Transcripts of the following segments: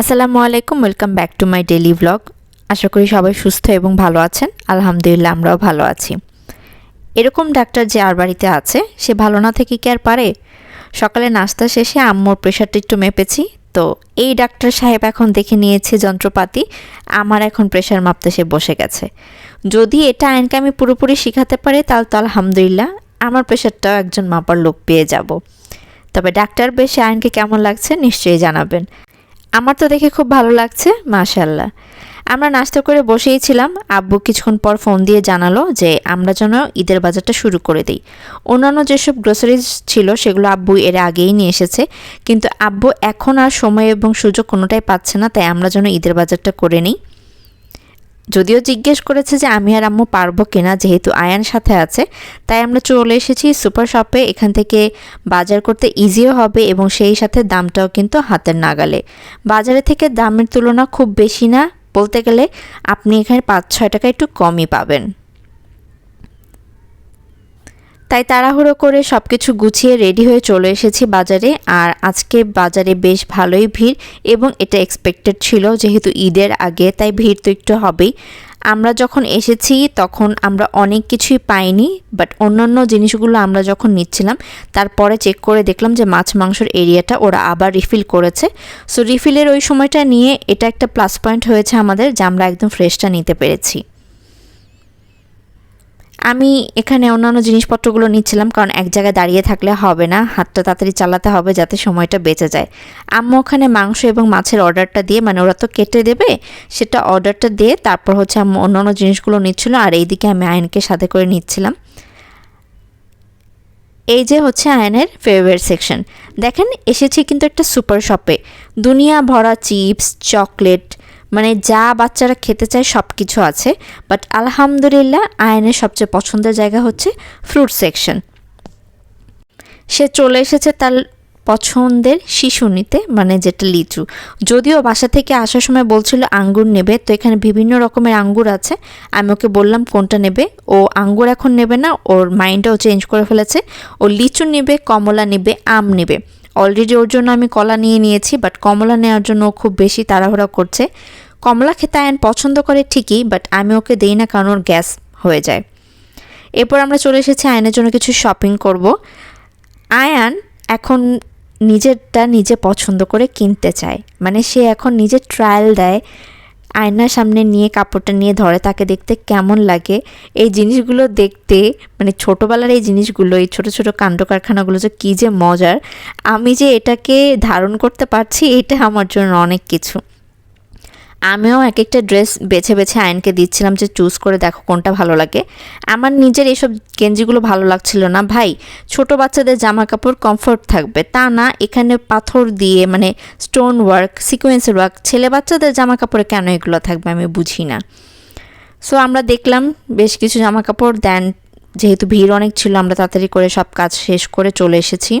আসসালামু আলাইকুম, welcome back to my daily blog. আশা করি সবাই সুস্থ এবং ভালো আছেন। আলহামদুলিল্লাহ, আমরাও ভালো আছি। এরকম ডাক্তার যে আর বাড়িতে আছে, সে ভালো না থেকে কি আর পারে? সকালে নাস্তা শেষে আম্মুর প্রেশারটা একটু মেপেছি। তো এই ডাক্তার সাহেব এখন দেখে নিয়েছে যন্ত্রপাতি। আমার এখন প্রেশার মাপতে সে বসে গেছে। যদি এটা আইনকে আমি পুরোপুরি শিখাতে পারি, তাহলে তো আলহামদুলিল্লাহ, আমার প্রেশারটাও একজন মাপার লোক পেয়ে যাব। তবে ডাক্তার বেশি আইনকে কেমন লাগছে, নিশ্চয়ই জানাবেন। আমার তো দেখে খুব ভালো লাগছে মাশাল্লাহ আমরা নাস্তা করে বসেই ছিলাম, আব্বু কিছুক্ষণ পর ফোন দিয়ে জানালো যে আমরা যেন ঈদের বাজারটা শুরু করে দিই। অন্যান্য যেসব গ্রোসারিজ ছিল সেগুলো আব্বু এর আগেই নিয়ে এসেছে, কিন্তু আব্বু এখন আর সময় এবং সুযোগ কোনোটাই পাচ্ছে না, তাই আমরা যেন ঈদের বাজারটা করে নিই। যদিও জিজ্ঞেস করেছে যে আমি আর আম্মু পারব কিনা, যেহেতু আয়ান সাথে আছে, তাই আমরা চলে এসেছি সুপার শপে। এখান থেকে বাজার করতে ইজিও হবে এবং সেই সাথে দামটাও কিন্তু হাতের নাগালে। বাজারে থেকে দামের তুলনা খুব বেশি না, বলতে গেলে আপনি এখানে পাঁচ ছয় টাকা একটু কমই পাবেন। তাই তাড়াহুড়ো করে সব কিছু গুছিয়ে রেডি হয়ে চলে এসেছি বাজারে। আর আজকে বাজারে বেশ ভালোই ভিড় এবং এটা এক্সপেক্টেড ছিল যেহেতু ঈদের আগে, তাই ভিড় তো একটু হবেই। আমরা যখন এসেছি তখন আমরা অনেক কিছুই পাইনি বাট অন্যান্য জিনিসগুলো আমরা যখন নিচ্ছিলাম, তারপরে চেক করে দেখলাম যে মাছ মাংসর এরিয়াটা ওরা আবার রিফিল করেছে। সো রিফিলের ওই সময়টা নিয়ে এটা একটা প্লাস পয়েন্ট হয়েছে আমাদের, যে আমরা একদম ফ্রেশটা নিতে পেরেছি। আমি এখানে অন্যান্য জিনিসপত্রগুলো নিচ্ছিলাম, কারণ এক জায়গায় দাঁড়িয়ে থাকলে হবে না। হাতটা তাড়াতাড়ি চালাতে হবে যাতে সময়টা বেঁচে যায়। আম্মু ওখানে মাংস এবং মাছের অর্ডারটা দিয়ে মানে ওরা তো কেটে দেবে, সেটা অর্ডারটা দিয়ে তারপর হচ্ছে আম্মু অন্যান্য জিনিসগুলো নিচ্ছিল, আর এইদিকে আমি আয়নকে সাথে করে নিচ্ছিলাম। এই যে হচ্ছে আয়নের ফেভারিট সেকশন দেখেন, এসেছি কিন্তু একটা সুপার শপে দুনিয়া ভরা চিপস চকলেট মানে যা বাচ্চারা খেতে চায় সব কিছু আছে বাট আলহামদুলিল্লাহ আয়নের সবচেয়ে পছন্দের জায়গা হচ্ছে ফ্রুট সেকশন সে চলে এসেছে তার পছন্দের শিশু নিতে মানে যেটা লিচু। যদিও বাসা থেকে আসার সময় বলছিল আঙ্গুর নেবে, তো এখানে বিভিন্ন রকমের আঙ্গুর আছে। আমি ওকে বললাম কোনটা নেবে, ও আঙ্গুর এখন নেবে না, ওর মাইন্ডটাও চেঞ্জ করে ফেলেছে। ও লিচু নেবে, কমলা নেবে, আম নেবে। অলরেডি ওর জন্য আমি কলা নিয়ে নিয়েছি বাট কমলা নেওয়ার জন্য খুব বেশি তাড়াহুড়া করছে। কমলা খেতে আয়ন পছন্দ করে ঠিকই বাট আমি ওকে দেই না কারণ ওর গ্যাস হয়ে যায়। এরপর আমরা চলে এসেছি আয়নের জন্য কিছু শপিং করব। আয়ান এখন নিজেরটা নিজে পছন্দ করে কিনতে চায়। মানে সে এখন নিজে ট্রায়াল দেয় আয়নার সামনে নিয়ে, কাপড়টা নিয়ে ধরে তাকে দেখতে কেমন লাগে। এই জিনিসগুলো দেখতে মানে ছোটোবেলার এই জিনিসগুলো, এই ছোটো ছোটো কাণ্ড কারখানাগুলো যে কী যে মজার। আমি যে এটাকে ধারণ করতে পারছি, এটা আমার জন্য অনেক কিছু। আমিও এক একটা ড্রেস বেছে বেছে আয়নকে দিচ্ছিলাম যে চুজ করে দেখো কোনটা ভালো লাগে। আমার নিজের এইসব গেঞ্জিগুলো ভালো লাগছিল না। ভাই, ছোট বাচ্চাদের জামা কাপড় কমফোর্ট থাকবে। তা না, এখানে পাথর দিয়ে মানে স্টোন ওয়ার্ক সিকোয়েন্সের ওয়ার্ক ছেলে বাচ্চাদের জামা কাপড়ে কেন এগুলো থাকবে আমি বুঝি না। সো আমরা দেখলাম বেশ কিছু জামা কাপড় দেন যেহেতু ভিড় অনেক ছিল, আমরা তাড়াতাড়ি করে সব কাজ শেষ করে চলে এসেছি।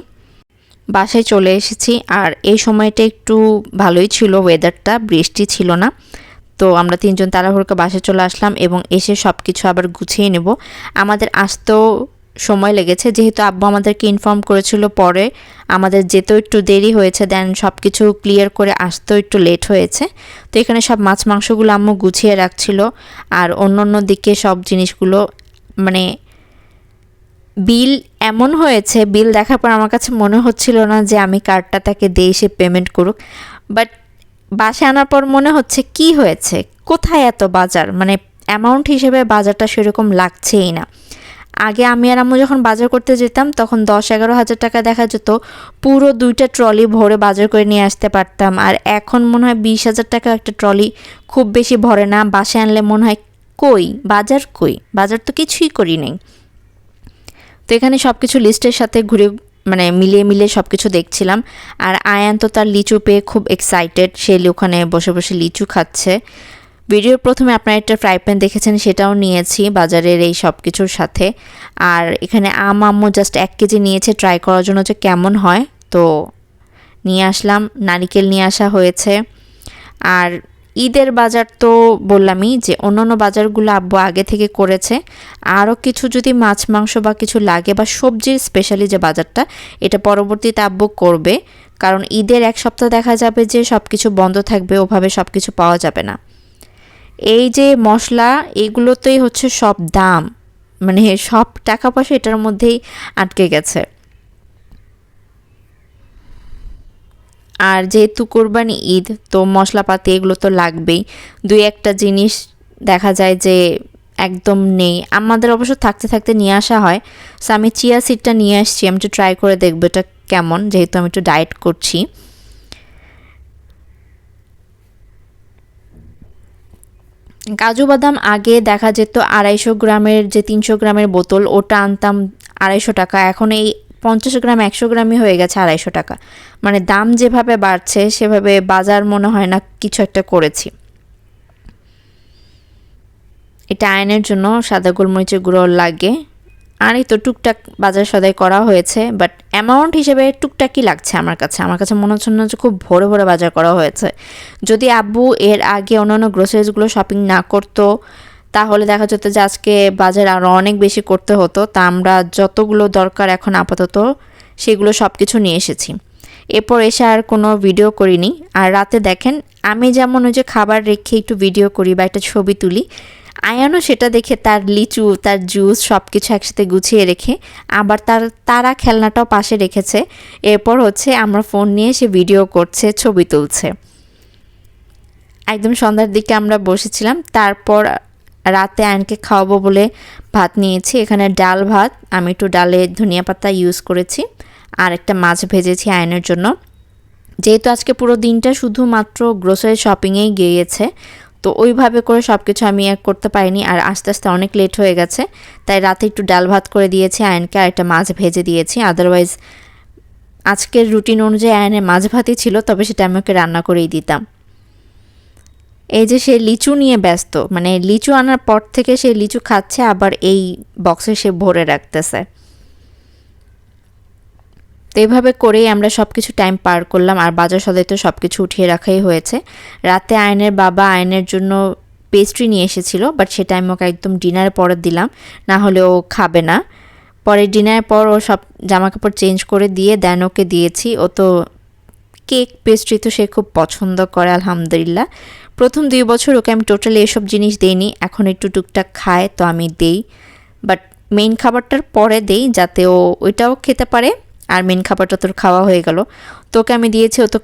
বাসায় চলে এসেছি। আর এই সময়টা একটু ভালোই ছিল ওয়েদারটা বৃষ্টি ছিল না। তো আমরা তিনজন তাড়াহুড়োকে বাসায় চলে আসলাম এবং এসে সব কিছু আবার গুছিয়ে নেব। আমাদের আসতেও সময় লেগেছে, যেহেতু আব্বু আমাদেরকে ইনফর্ম করেছিল পরে। আমাদের যেতেও একটু দেরি হয়েছে দেন সব কিছু ক্লিয়ার করে আসতেও একটু লেট হয়েছে। তো এখানে সব মাছ, মাংসগুলো আম্মু গুছিয়ে রাখছিল। আর অন্য অন্য দিকে সব জিনিসগুলো মানে বিল এমন হয়েছে, বিল দেখার পর আমার কাছে মনে হচ্ছিল না যে আমি কার্ডটা তাকে দিয়ে সে পেমেন্ট করুক। বাট বাসে আনার পর মনে হচ্ছে কি হয়েছে? কোথায় এত বাজার? মানে অ্যামাউন্ট হিসেবে বাজারটা সেরকম লাগছেই না। আগে আমি আর আম্মু যখন বাজার করতে যেতাম, তখন দশ এগারো হাজার টাকা দেখা যেত। পুরো দুইটা ট্রলি ভরে বাজার করে নিয়ে আসতে পারতাম। আর এখন মনে হয় বিশ হাজার টাকা একটা ট্রলি খুব বেশি ভরে না। বাসে আনলে মনে হয়, কই? বাজার কই? বাজার তো কিছুই করি নেই। এখানে সব কিছু লিস্টের সাথে ঘুরে মানে মিলিয়ে মিলিয়ে সব কিছু দেখছিলাম। আর আয়ান তো তার লিচু পেয়ে খুব এক্সাইটেড সে ওখানে বসে বসে লিচু খাচ্ছে। ভিডিওর প্রথমে আপনারা একটা ফ্রাই প্যান দেখেছেন, সেটাও নিয়েছি বাজারের এই সব কিছুর সাথে। আর এখানে আম আম্মু জাস্ট এক কেজি নিয়েছে ট্রাই করার জন্য যে কেমন হয়। তো নিয়ে আসলাম, নারিকেল নিয়ে আসা হয়েছে। আর ঈদের বাজার তো বললামই যে অন্য অন্য বাজারগুলো আব্বু আগে থেকে করেছে। আরও কিছু যদি মাছ, মাংস বা কিছু লাগে বা সবজির স্পেশালি যে বাজারটা, এটা পরবর্তীতে আব্বু করবে। কারণ ঈদের এক সপ্তাহ দেখা যাবে যে সব কিছু বন্ধ থাকবে, ওভাবে সব কিছু পাওয়া যাবে না। এই যে মশলা, এগুলোতেই হচ্ছে সব দাম। মানে সব টাকা পয়সা এটার মধ্যেই আটকে গেছে। আর যেহেতু কোরবানি ঈদ, তো মশলাপাতি এগুলো তো লাগবেই। দুই একটা জিনিস দেখা যায় যে একদম নেই। আমাদের অবশ্য থাকতে থাকতে নিয়ে আসা হয়। সো আমি চিয়া সিডটা নিয়ে আসছি। আমি একটু ট্রাই করে দেখব এটা কেমন, যেহেতু আমি একটু ডায়েট করছি। কাজু বাদাম আগে দেখা যেত আড়াইশো গ্রামের যে তিনশো গ্রামের বোতল, ওটা আনতাম আড়াইশো টাকা। এখন এই পঞ্চাশ গ্রাম, একশো গ্রামই হয়ে গেছে আড়াইশো টাকা। মানে দাম যেভাবে বাড়ছে, সেভাবে বাজার মনে হয় না কিছু একটা করেছি। এটা আয়নের জন্য সাদা গোলমরিচের গুঁড়ো লাগে। আর এই তো টুকটাক বাজার সদাই করা হয়েছে বাট অ্যামাউন্ট হিসেবে টুকটাকই লাগছে আমার কাছে। আমার কাছে মনে হচ্ছে না যে খুব ভোরে ভোরে বাজার করা হয়েছে। যদি আব্বু এর আগে অন্যান্য গ্রোসারিজগুলো শপিং না করতো তাহলে দেখা যেত যে আজকে বাজার আরও অনেক বেশি করতে হতো, তা আমরা যতগুলো দরকার এখন আপাতত সেগুলো সব কিছু নিয়ে এসেছি। এরপর এসে আর কোনো ভিডিও করিনি। আর রাতে দেখেন, আমি যেমন ওই যে খাবার রেখে একটু ভিডিও করি বা একটা ছবি তুলি, আয়ানও সেটা দেখে তার লিচু, তার জুস সব কিছু একসাথে গুছিয়ে রেখে, আবার তার তারা খেলনাটাও পাশে রেখেছে। এরপর হচ্ছে আমরা ফোন নিয়ে সে ভিডিও করছে, ছবি তুলছে। একদম সন্ধ্যার দিকে আমরা বসেছিলাম, তারপর রাতে আয়নকে খাওয়াবো বলে ভাত নিয়েছি। এখানে ডাল ভাত, আমি একটু ডালে ধনিয়া পাতা ইউজ করেছি আর একটা মাছ ভেজেছি আয়নের জন্য। যেহেতু আজকে পুরো দিনটা শুধুমাত্র গ্রোসারি শপিংয়েই গিয়েছে, তো ওইভাবে করে সব কিছু আমি এক করতে পারিনি আর আস্তে আস্তে অনেক লেট হয়ে গেছে। তাই রাতে একটু ডাল ভাত করে দিয়েছি আয়নকে আর একটা মাছ ভেজে দিয়েছি। আদারওয়াইজ আজকের রুটিন অনুযায়ী আয়নের মাছ ভাতই ছিল, তবে সেটা আমি ওকে রান্না করেই দিতাম। এই যে সে লিচু নিয়ে ব্যস্ত মানে লিচু আনার পর থেকে সে লিচু খাচ্ছে, আবার এই বক্সে সে ভরে রাখতেছে। তো এইভাবে করেই আমরা সব কিছু টাইম পার করলাম, আর বাজার সদাই তো সব কিছু উঠিয়ে রাখাই হয়েছে। রাতে আয়নের বাবা আয়নের জন্য পেস্ট্রি নিয়ে এসেছিল বাট সেটা আমি ওকে একদম ডিনার পরে দিলাম, না হলে ও খাবে না। পরে ডিনারের পর ও সব জামা কাপড় চেঞ্জ করে দিয়ে দেন ওকে দিয়েছি। ও তো কেক পেস্ট্রি তো সে খুব পছন্দ করে, আলহামদুলিল্লাহ। প্রথম দুই বছর ওকে আমি টোটালি এসব জিনিস দেইনি। এখন একটু টুকটাক খায়, তো আমি দেই। বাট মেইন খাবারটার পরে দেই যাতে ও ওইটাও খেতে পারে। আর মেন খাবারটা তোর খাওয়া হয়ে গেল। তোকে আমি দিয়েছি, ও তো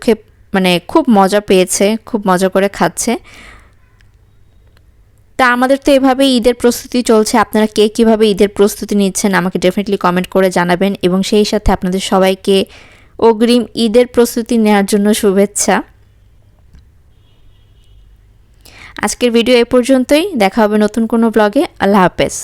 মানে খুব মজা পেয়েছে, খুব মজা করে খাচ্ছে। তা আমাদের তো এভাবে ঈদের প্রস্তুতি চলছে। আপনারা কে কীভাবে ঈদের প্রস্তুতি নিচ্ছেন আমাকে ডেফিনেটলি কমেন্ট করে জানাবেন। এবং সেই সাথে আপনাদের সবাইকে অগ্রিম ঈদের প্রস্তুতি নেওয়ার জন্য শুভেচ্ছা। আজকের ভিডিও এ পর্যন্তই। দেখা হবে নতুন কোনো ব্লগে আল্লাহ হাফেজ।